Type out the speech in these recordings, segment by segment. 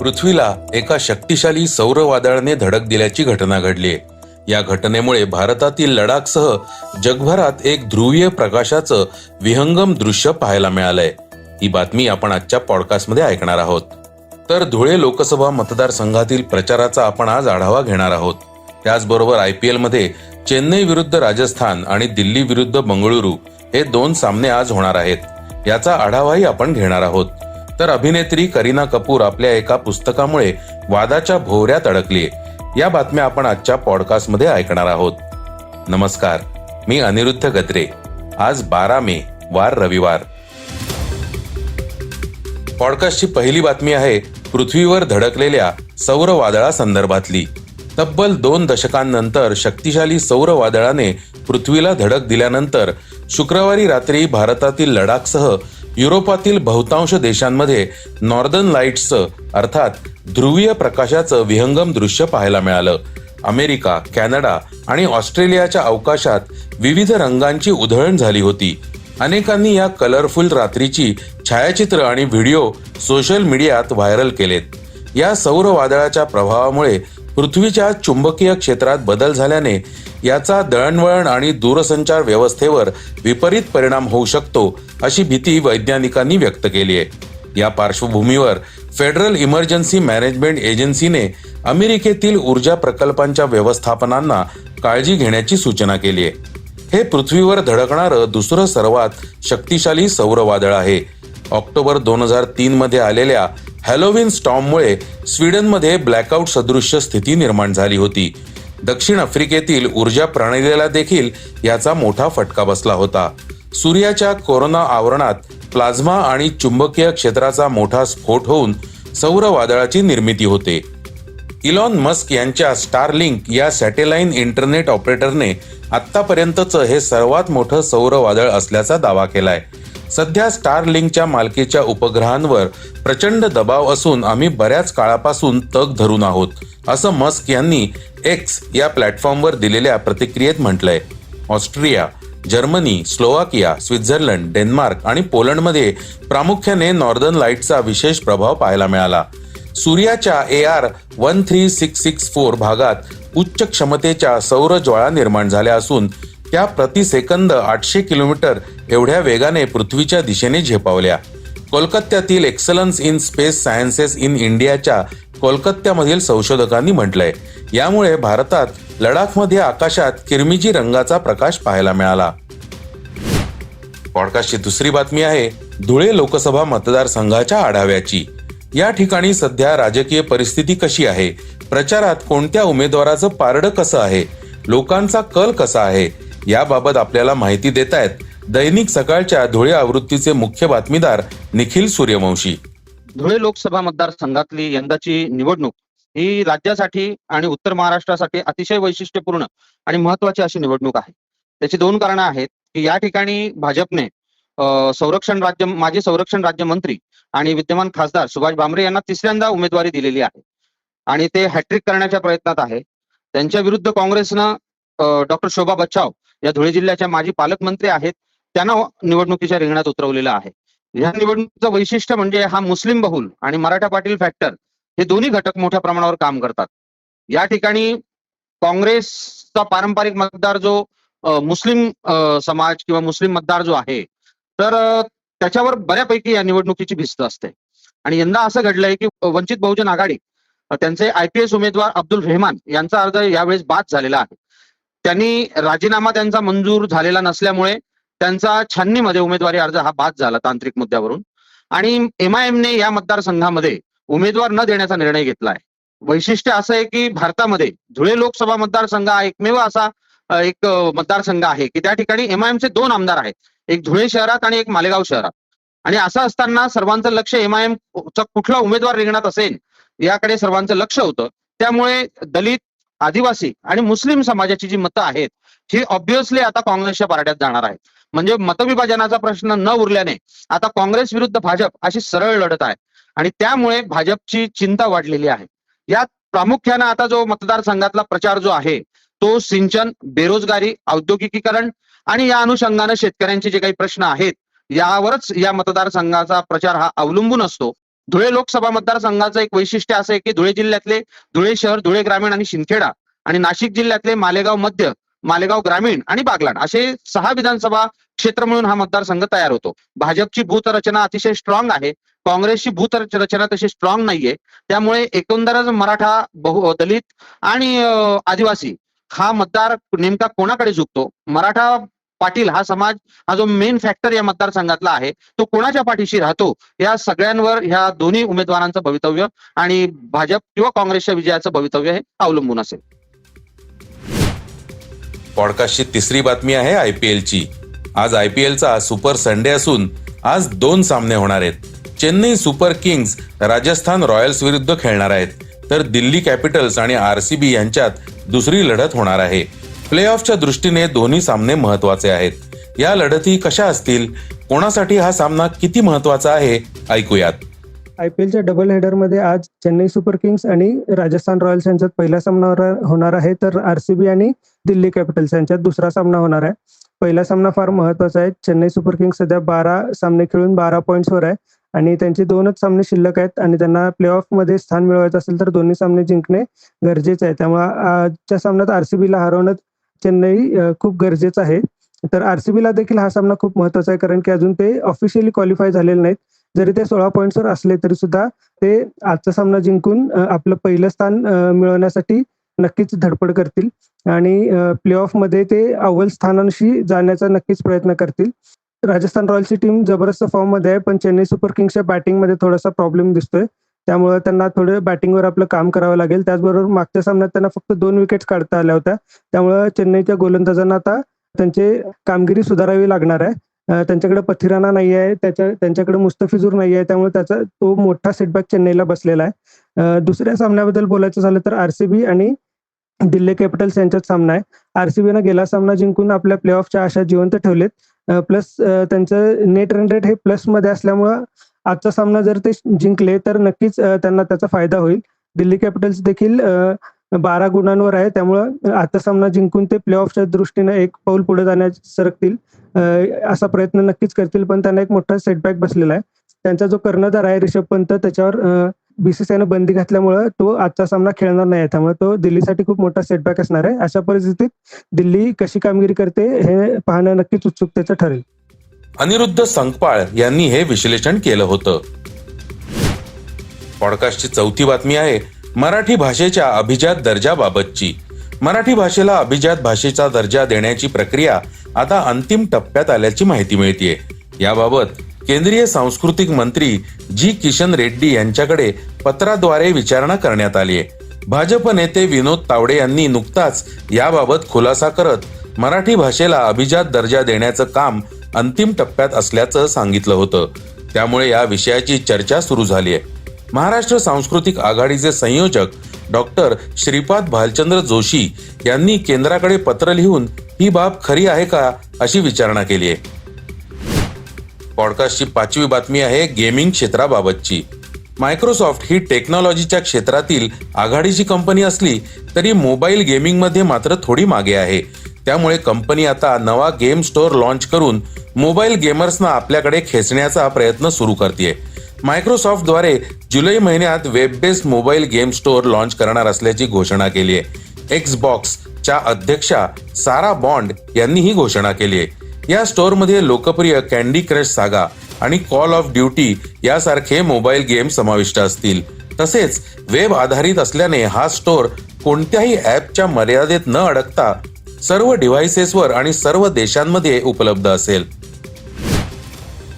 पृथ्वीला एका शक्तिशाली सौर वादळाने धडक दिल्याची घटना घडली. या घटनेमुळे भारतातील लडाखसह जगभरात एक ध्रुवीय प्रकाशाचं विहंगम दृश्य पाहायला मिळालंय. ही बातमी आपण आजच्या पॉडकास्टमध्ये ऐकणार आहोत. तर धुळे लोकसभा मतदारसंघातील प्रचाराचा आपण आज आढावा घेणार आहोत. त्याचबरोबर आय पी एलमध्ये चेन्नई विरुद्ध राजस्थान आणि दिल्ली विरुद्ध बंगळुरू हे दोन सामने आज होणार आहेत. याचा आढावाही आपण घेणार आहोत. तर अभिनेत्री करीना कपूर आपल्या एका पुस्तकामुळे वादाच्या भोवऱ्यात अडकली या बातम्या आपण आजच्या पॉडकास्टमध्ये ऐकणार आहोत. नमस्कार मी अनिरुद्ध गत्रे आज बारा मे वार रविवार. पॉडकास्टची पहिली बातमी आहे पृथ्वीवर धडकलेल्या सौर वादळा संदर्भातली तब्बल दोन दशकांनंतर शक्तिशाली सौर वादळाने पृथ्वीला धडक दिल्यानंतर शुक्रवारी रात्री भारतातील लडाखसह युरोपातील बहुतांश देशांमध्ये नॉर्दर्न लाईट्सचं अर्थात ध्रुवीय प्रकाशाचं विहंगम दृश्य पाहायला मिळालं. अमेरिका कॅनडा आणि ऑस्ट्रेलियाच्या अवकाशात विविध रंगांची उधळण झाली होती. अनेकांनी या कलरफुल रात्रीची छायाचित्र आणि व्हिडिओ सोशल मीडियात व्हायरल केलेत. या सौर वादळाच्या प्रभावामुळे पृथ्वीच्या चुंबकीय क्षेत्रात बदल झाल्याने याचा दळणवळण आणि दूरसंचार व्यवस्थेवर विपरीत परिणाम होऊ शकतो अशी भीती वैज्ञानिकांनी व्यक्त केली आहे. या पार्श्वभूमीवर फेडरल इमर्जन्सी मॅनेजमेंट एजन्सीने अमेरिकेतील ऊर्जा प्रकल्पांच्या व्यवस्थापनांना काळजी घेण्याची सूचना केली आहे. हे पृथ्वीवर धडकणारं दुसरं सर्वात शक्तिशाली सौर वादळ आहे. ऑक्टोबर दोन हजार तीन मध्ये आलेल्या हॅलोविन स्टॉममुळे स्वीडनमध्ये ब्लॅकआउट सदृश्य स्थिती निर्माण झाली होती. दक्षिण आफ्रिकेतील ऊर्जा प्रणालीला देखील याचा मोठा फटका बसला होता. सूर्याच्या कोरोना आवरणात प्लाझ्मा आणि चुंबकीय क्षेत्राचा मोठा स्फोट होऊन सौर वादळाची निर्मिती होते. इलॉन मस्क यांच्या स्टारलिंक या सॅटेलाईन इंटरनेट ऑपरेटरने आतापर्यंतचं हे सर्वात मोठं सौर वादळ असल्याचा दावा केलाय. सध्या स्टारलिंकच्या मालकीच्या उपग्रहांवर प्रचंड दबाव असून आम्ही बऱ्याच काळापासून तग धरून आहोत असं मस्क यांनी एक्स या प्लॅटफॉर्मवर दिलेल्या प्रतिक्रियेत म्हटलंय. Austria Germany Slovakia Switzerland Denmark आणि पोलंडमध्ये प्रामुख्याने नॉर्दर्न लाईटचा विशेष प्रभाव पाहायला मिळाला. सूर्याच्या A R one three six six four भागात उच्च क्षमतेच्या सौर ज्वाळा निर्माण झाल्या असून त्या प्रति सेकंद आठशे किलोमीटर एवढ्या वेगाने पृथ्वीच्या दिशेने झेपावल्या. कोलकात्यातील excellence in space sciences in इंडियाच्या कोलकात्यामधील संशोधकांनी म्हटलंय. यामुळे भारतात लडाखमध्ये आकाशात किरमिजी रंगाचा प्रकाश पाहायला मिळाला. पॉडकास्टची दुसरी बातमी आहे धुळे लोकसभा मतदारसंघाच्या आढाव्याची. या ठिकाणी सध्या राजकीय परिस्थिती कशी आहे? प्रचारात कोणत्या उमेदवाराचं पारडं कसं आहे? लोकांचा कल कसा आहे? याबाबत आपल्याला माहिती देत आहेत दैनिक सकाळच्या धुळे आवृत्तीचे मुख्य बातमीदार निखिल सूर्यवंशी. धुळे लोकसभा मतदारसंघातली यंदाची निवडणूक ही राज्यासाठी आणि उत्तर महाराष्ट्रासाठी अतिशय वैशिष्ट्यपूर्ण आणि महत्वाची अशी निवडणूक आहे. त्याची दोन कारणं आहेत की या ठिकाणी भाजपने संरक्षण राज्य माजी संरक्षण राज्यमंत्री आणि विद्यमान खासदार सुभाष भामरे यांना तिसऱ्यांदा उमेदवारी दिलेली आहे. आणि ते हॅट्रिक करण्याच्या प्रयत्नात आहे. त्यांच्या विरुद्ध काँग्रेसनं डॉक्टर शोभा बच्चाव या धुळे जिल्ह्याच्या माजी पालकमंत्री आहेत. त्यांना निवडणुकीच्या रिंगणात उतरवलेलं आहे. या निवडणुकीचं वैशिष्ट्य म्हणजे हा मुस्लिम बहुल आणि मराठा पाटील फॅक्टर हे दोन्ही घटक मोठ्या प्रमाणावर काम करतात. या ठिकाणी काँग्रेसचा पारंपरिक मतदार जो मुस्लिम समाज किंवा मुस्लिम मतदार जो आहे तर त्याच्यावर बऱ्यापैकी या निवडणुकीची भिस्त असते. आणि यंदा असं घडलंय की वंचित बहुजन आघाडी त्यांचे आयपीएस उमेदवार अब्दुल रेहमान यांचा अर्ज यावेळेस बाद झालेला आहे. त्यांनी राजीनामा त्यांचा मंजूर झालेला नसल्यामुळे त्यांचा छाननीमध्ये उमेदवारी अर्ज हा बाद झाला तांत्रिक मुद्द्यावरून. आणि एमआयएमने या मतदारसंघामध्ये उमेदवार न देण्याचा निर्णय घेतला आहे वैशिष्ट्य असं आहे की भारतामध्ये धुळे लोकसभा मतदारसंघ हा एकमेव असा एक मतदारसंघ आहे की त्या ठिकाणी एमआयएमचे दोन आमदार आहेत. एक धुळे शहरात आणि एक मालेगाव शहरात. आणि असं असताना सर्वांचं लक्ष एमआयएम चा कुठला उमेदवार रिंगणात असेल याकडे सर्वांचं लक्ष होतं. त्यामुळे दलित आदिवासी आणि मुस्लिम समाजाची जी मतं आहेत ही ऑब्विसली आता काँग्रेसच्या पारड्यात जाणार आहेत. म्हणजे मतविभाजनाचा प्रश्न न उरल्याने आता काँग्रेस विरुद्ध भाजप अशी सरळ लढत आहे. आणि त्यामुळे भाजपची चिंता वाढलेली आहे. यात प्रामुख्यानं आता जो मतदारसंघातला प्रचार जो आहे तो सिंचन बेरोजगारी औद्योगिकीकरण आणि या अनुषंगानं शेतकऱ्यांचे जे काही प्रश्न आहेत यावरच या मतदारसंघाचा प्रचार हा अवलंबून असतो. धुळे लोकसभा मतदारसंघाचं एक वैशिष्ट्य असं आहे की धुळे जिल्ह्यातले धुळे शहर धुळे ग्रामीण आणि शिंदखेडा आणि नाशिक जिल्ह्यातले मालेगाव मध्य मालेगाव ग्रामीण आणि बागलाण असे सहा विधानसभा क्षेत्र मिळून हा मतदारसंघ तयार होतो. भाजपची भूतरचना अतिशय स्ट्रॉंग आहे. काँग्रेसची भूतरचना तशी स्ट्रॉंग नाहीये. त्यामुळे एकंदरच मराठा बहु दलित आणि आदिवासी हा मतदार नेमका कोणाकडे झुकतो? मराठा पाटील हा समाज हा जो मेन फॅक्टर या मतदारसंघातला आहे तो कोणाच्या पाठीशी राहतो? या सगळ्यांवर ह्या दोन्ही उमेदवारांचं भवितव्य आणि भाजप किंवा काँग्रेसच्या विजयाचं भवितव्य हे अवलंबून असेल. पॉडकास्टची तिसरी बातमी आहे आय पी एलची. आज आय पी एलचा सुपर संडे असून आज दोन सामने होणार आहेत. Chennai Super Kings Rajasthan Royals विरुद्ध खेळणार आहेत. तर दिल्ली कॅपिटल्स आणि आर सी बी यांच्यात दुसरी लढत होणार आहे. प्ले ऑफच्या दृष्टीने दोन्ही सामने महत्त्वाचे आहेत. या लढती कशा असतील? कोणासाठी हा सामना किती महत्त्वाचा आहे? ऐकूयात. आय पी एलच्या डबल हेडरमध्ये आज चेन्नई सुपर किंग्स आणि राजस्थान रॉयल्स यांच्यात पहिला सामना होणार- होणार आहे. तर आरसीबी आणि दिल्ली कॅपिटल्स यांच्यात दुसरा सामना होणार आहे. पहिला सामना फार महत्त्वाचा आहे. चेन्नई सुपर किंग्स सध्या बारा सामने खेळून बारा पॉईंट्सवर आहे. आणि त्यांचे दोनच सामने शिल्लक आहेत आणि त्यांना प्ले मध्ये स्थान मिळवायचं असेल तर दोन्ही सामने जिंकणे गरजेचे आहे. त्यामुळे आजच्या सामन्यात आरसीबीला हरवणं चेन्नई खूप गरजेचं आहे. तर आरसीबीला देखील हा सामना खूप महत्त्वाचा आहे कारण की अजून ते ऑफिशियली क्वालिफाय झालेले नाहीत. जरी ते सोळा पॉईंट्सवर असले तरी सुद्धा ते आजचा सामना जिंकून आपलं पहिलं स्थान मिळवण्यासाठी नक्कीच धडपड करतील. आणि प्ले मध्ये ते अव्वल स्थानांशी जाण्याचा नक्कीच प्रयत्न करतील. राजस्थान रॉयल्सची टीम जबरदस्त फॉर्ममध्ये आहे पण चेन्नई सुपर किंग्सच्या बॅटिंगमध्ये थोडासा प्रॉब्लेम दिसतोय. त्यामुळे त्यांना थोडं बॅटिंगवर आपलं काम करावं लागेल. त्याचबरोबर मागच्या सामन्यात त्यांना फक्त दोन विकेट्स काढता आल्या होत्या. त्यामुळे चेन्नईच्या गोलंदाजांना आता त्यांची कामगिरी सुधारावी लागणार आहे. त्यांच्याकडे पथिराना नाही आहे त्याच्या त्यांच्याकडे मुस्तफिजूर नाही आहे त्यामुळे त्याचा तो मोठा सेटबॅक चेन्नईला बसलेला आहे. दुसऱ्या सामन्याबद्दल बोलायचं झालं तर आरसीबी आणि दिल्ली कॅपिटल्स यांच्यात सामना आहे. आरसीबीनं गेला सामना जिंकून आपल्या प्ले ऑफच्या आशा जिवंत ठेवलेत. प्लस त्यांचं नेट रन रेट हे प्लसमध्ये असल्यामुळं आजचा सामना जर ते जिंकले तर नक्कीच त्यांना त्याचा फायदा होईल. दिल्ली कॅपिटल्स देखील अ, बारा गुणांवर आहे. त्यामुळं आजचा सामना जिंकून ते प्ले ऑफच्या दृष्टीने एक पाऊल पुढे जाण्यास सरकतील. असा प्रयत्न नक्कीच करतील पण त्यांना एक मोठा सेटबॅक बसलेला आहे. त्यांचा जो कर्णधार आहे रिषभ पंत त्याच्यावर बीसीसीआयनं बंदी घातल्यामुळे तो आजचा सामना खेळणार नाही त्यामुळे तो दिल्लीसाठी खूप मोठा सेटबॅक असणार आहे. अशा परिस्थितीत दिल्ली कशी कामगिरी करते हे पाहणं नक्कीच उत्सुकतेचं ठरेल. अनिरुद्ध संकपाळ यांनी हे विश्लेषण केलं होतं. पॉडकास्टची चौथी बातमी आहे मराठी भाषेच्या अभिजात दर्जाबाबतची. मराठी भाषेला अभिजात भाषेचा दर्जा देण्याची प्रक्रिया आता अंतिम टप्प्यात आल्याची माहिती मिळतीये. याबाबत केंद्रीय सांस्कृतिक मंत्री जी किशन रेड्डी यांच्याकडे पत्राद्वारे विचारणा करण्यात आली आहे भाजप नेते विनोद तावडे यांनी नुकताच याबाबत खुलासा करत मराठी भाषेला अभिजात दर्जा देण्याचं काम अंतिम टप्प्यात असल्याचं सांगितलं होतं. त्यामुळे या विषयाची चर्चा सुरू झाली आहे. महाराष्ट्र सांस्कृतिक आघाडीचे संयोजक डॉक्टर श्रीपाद भालचंद्र जोशी यांनी केंद्राकडे पत्र लिहून ही बाब खरी आहे का अशी विचारणा केली आहे. पॉडकास्टची पाचवी बातमी आहे गेमिंग क्षेत्राबाबतची. मायक्रोसॉफ्ट ही टेक्नॉलॉजीच्या क्षेत्रातील आघाडीची कंपनी असली तरी मोबाईल गेमिंगमध्ये मात्र थोडी मागे आहे. त्यामुळे कंपनी आता नवा गेम स्टोअर लॉन्च करून मोबाईल गेमर्सना आपल्याकडे खेचण्याचा प्रयत्न सुरू करते मायक्रोसॉफ्टद्वारे जुलै महिन्यात web based mobile game store launch करणार असल्याची घोषणा केली आहे. एक्सबॉक्सच्या अध्यक्षा सारा बॉन्ड यांनी ही घोषणा केली आहे. या स्टोअरमध्ये लोकप्रिय कॅन्डी क्रश सागा आणि कॉल ऑफ ड्युटी यासारखे मोबाईल गेम समाविष्ट असतील. तसेच वेब आधारित असल्याने हा स्टोअर कोणत्याही ऍपच्या मर्यादेत न अडकता सर्व डिव्हाइसेसवर आणि सर्व देशांमध्ये उपलब्ध असेल.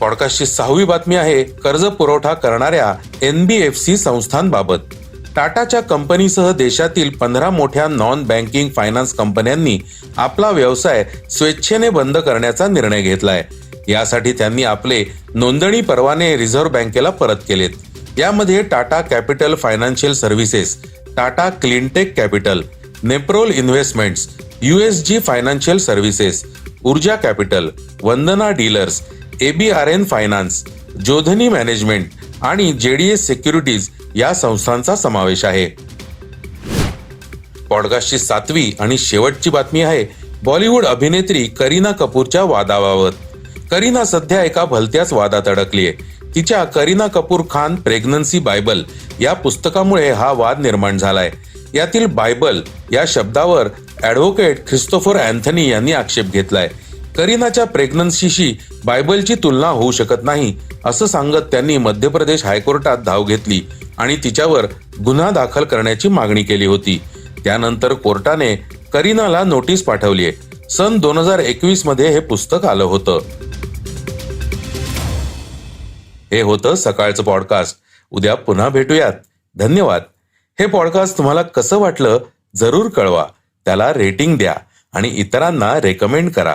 पॉडकास्टची सहावी बातमी आहे कर्ज पुरवठा करणाऱ्या एनबीएफसी संस्थांबाबत. टाटाच्या कंपनीसह देशातील पंधरा मोठ्या नॉन बँकिंग फायनान्स कंपन्यांनी आपला व्यवसाय स्वेच्छेने बंद करण्याचा निर्णय घेतलाय. यासाठी त्यांनी आपले नोंदणी परवाने रिझर्व्ह बँकेला परत केलेत. यामध्ये Tata Capital Financial Services Tata Cleantech Capital नेप्रोल Investments USG Financial Services Urja Capital Vandana Dealers ABRN Finance जोधनी management आणि जेडीएस सिक्युरिटीज या संस्थांचा समावेश आहे. पॉडकास्टची सातवी आणि शेवटची बातमी आहे बॉलिवूड अभिनेत्री करीना कपूरच्या वादाबाबत. करीना सध्या एका भलत्याच वादात अडकलीये. तिच्या करीना कपूर खान प्रेग्नन्सी बायबल या पुस्तकामुळे हा वाद निर्माण झालाय. यातील बायबल या शब्दावर ऍडव्होकेट ख्रिस्तोफर अँथनी यांनी आक्षेप घेतलाय. करीनाच्या प्रेग्नन्सीशी बायबलची तुलना होऊ शकत नाही असं सांगत त्यांनी मध्य प्रदेश हायकोर्टात धाव घेतली आणि तिच्यावर गुन्हा दाखल करण्याची मागणी केली होती. त्यानंतर कोर्टाने करीनाला नोटीस पाठवली आहे. सन दोन हजार एकवीसमध्ये हे पुस्तक आलं होतं. हे होतं सकाळचं पॉडकास्ट. उद्या पुन्हा भेटूयात. धन्यवाद. हे पॉडकास्ट तुम्हाला कसं वाटलं जरूर कळवा. त्याला रेटिंग द्या आणि इतरांना रेकमेंड करा.